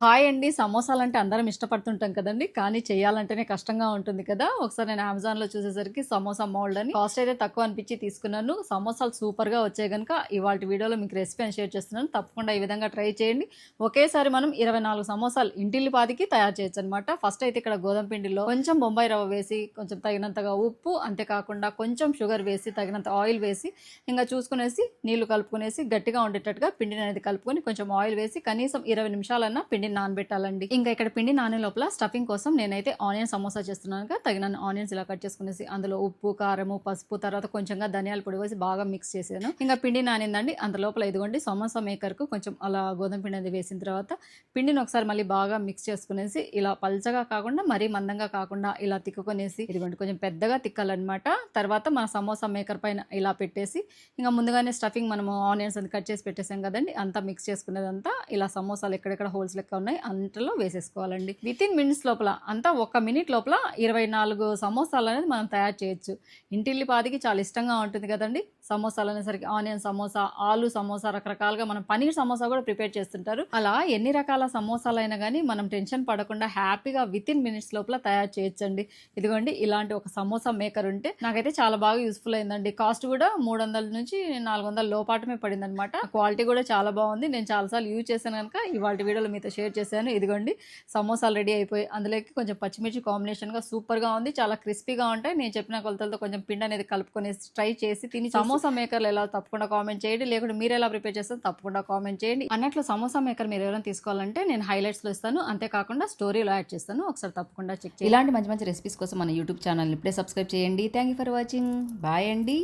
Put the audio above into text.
Hi అండి. సమోసాలు అంటే అందరం ఇష్టపడుతుంటాం కదండి. కానీ చేయాలంటేనే కష్టంగా ఉంటుంది కదా. ఒకసారి నేను అమెజాన్లో చూసేసరికి సమోసా మోల్డ్ అని కాస్ట్ అయితే తక్కువ అనిపించి తీసుకున్నాను. సమోసాలు సూపర్గా వచ్చాయి కనుక ఇవాళ వీడియోలో మీకు రెసిపీ అని షేర్ చేస్తున్నాను. తప్పకుండా ఈ విధంగా ట్రై చేయండి. ఒకేసారి మనం ఇరవై నాలుగు సమోసాలు ఇంటిల్లి పాదికి తయారు చేయొచ్చు అనమాట ఫస్ట్ అయితే ఇక్కడ గోధుమ పిండిలో కొంచెం బొంబాయి రవ్వ వేసి కొంచెం తగినంతగా ఉప్పు అంతేకాకుండా కొంచెం షుగర్ వేసి తగినంత ఆయిల్ వేసి ఇంకా చూసుకునేసి నీళ్ళు కలుపుకునేసి గట్టిగా ఉండేటట్టుగా పిండిని అనేది కలుపుకొని కొంచెం ఆయిల్ వేసి కనీసం ఇరవై నిమిషాలన్నా పిండి పిండిని నానబెట్టాలండి. ఇంకా ఇక్కడ పిండి నానే లోపల స్టఫింగ్ కోసం నేనైతే ఆనియన్ సమోసా చేస్తున్నాను తగిన ఆనియన్స్ ఇలా కట్ చేసుకునేసి అందులో ఉప్పు కారము పసుపు తర్వాత కొంచెంగా ధనియాల పొడి వేసి బాగా మిక్స్ చేశాను ఇంకా పిండి నానిందండి. అంత లోపల ఇదిగోండి సమోసా మేకర్కు కొంచెం అలా గోధుమ పిండి అది వేసిన తర్వాత పిండిని ఒకసారి మళ్ళీ బాగా మిక్స్ చేసుకునేసి ఇలా పల్చగా కాకుండా మరీ మందంగా కాకుండా ఇలా తిక్కుకొనేసి ఇదిగోండి కొంచెం పెద్దగా తిక్కాలన్నమాట. తర్వాత మన సమోసా మేకర్ పైన ఇలా పెట్టేసి ఇంకా ముందుగానే స్టఫింగ్ మనము ఆనియన్స్ అది కట్ చేసి పెట్టేసాం కదండి అంతా మిక్స్ చేసుకునేదంతా ఇలా సమోసాలు ఎక్కడెక్కడ హోల్స్ లెక్క ఉన్నాయి. అంతలో వేసేసుకోవాలండి. విత్ ఇన్ మినిట్స్ లోపల అంతా ఒక మినిట్ లోపల ఇరవై నాలుగు సమోసాలు అనేది మనం తయారు చేయొచ్చు. ఇంటిల్లి పాదికి చాలా ఇష్టంగా ఉంటుంది కదండి. సమోసాలు అనేసరికి ఆనియన్ సమోసా ఆలు సమోసా రకరకాలుగా మనం పనీర్ సమోసా కూడా ప్రిపేర్ చేస్తుంటారు. అలా ఎన్ని రకాల సమోసాలు అయినా కానీ మనం టెన్షన్ పడకుండా హ్యాపీగా విత్ ఇన్ మినిట్స్ లోపల తయారు చేయొచ్చండి. ఇదిగోండి ఇలాంటి ఒక సమోసా మేకర్ ఉంటే నాకైతే చాలా బాగా యూస్ఫుల్ అయిందండి. కాస్ట్ కూడా మూడు వందల నుంచి నాలుగు వందల లోపాటమే పడింది అనమాట క్వాలిటీ కూడా చాలా బాగుంది. నేను చాలాసార్లు యూజ్ చేశాను కనుక ఇవాళ వీడియోలో మీతో షేర్ చేశాను. ఇదిగోండి సమోసాలు రెడీ అయిపోయి అందులోకి కొంచెం పచ్చిమిర్చి కాంబినేషన్గా సూపర్గా ఉంది చాలా క్రిస్పీగా ఉంటాయి. నేను చెప్పిన కొలతలతో కొంచెం పిండి అనేది కలుపుకొని ట్రై చేసి తిని సమోసా మేకర్లు ఎలా తప్పకుండా కామెంట్ చేయండి. లేకుంటే మీరు ఎలా ప్రిపేర్ చేస్తారో తప్పకుండా కామెంట్ చేయండి. అన్నట్లు సమోసా మేకర్ మీరు ఎవరైనా తీసుకోవాలంటే నేను హైలైట్స్లో ఇస్తాను. అంతేకాకుండా స్టోరీలో యాడ్ చేస్తాను. ఒకసారి తప్పకుండా చెక్ చేయండి. ఇలాంటి మంచి మంచి రెసిపీస్ కోసం మన యూట్యూబ్ ఛానల్ ఇప్పుడే సబ్స్క్రైబ్ చేయండి. Thank you for watching. Bye అండి.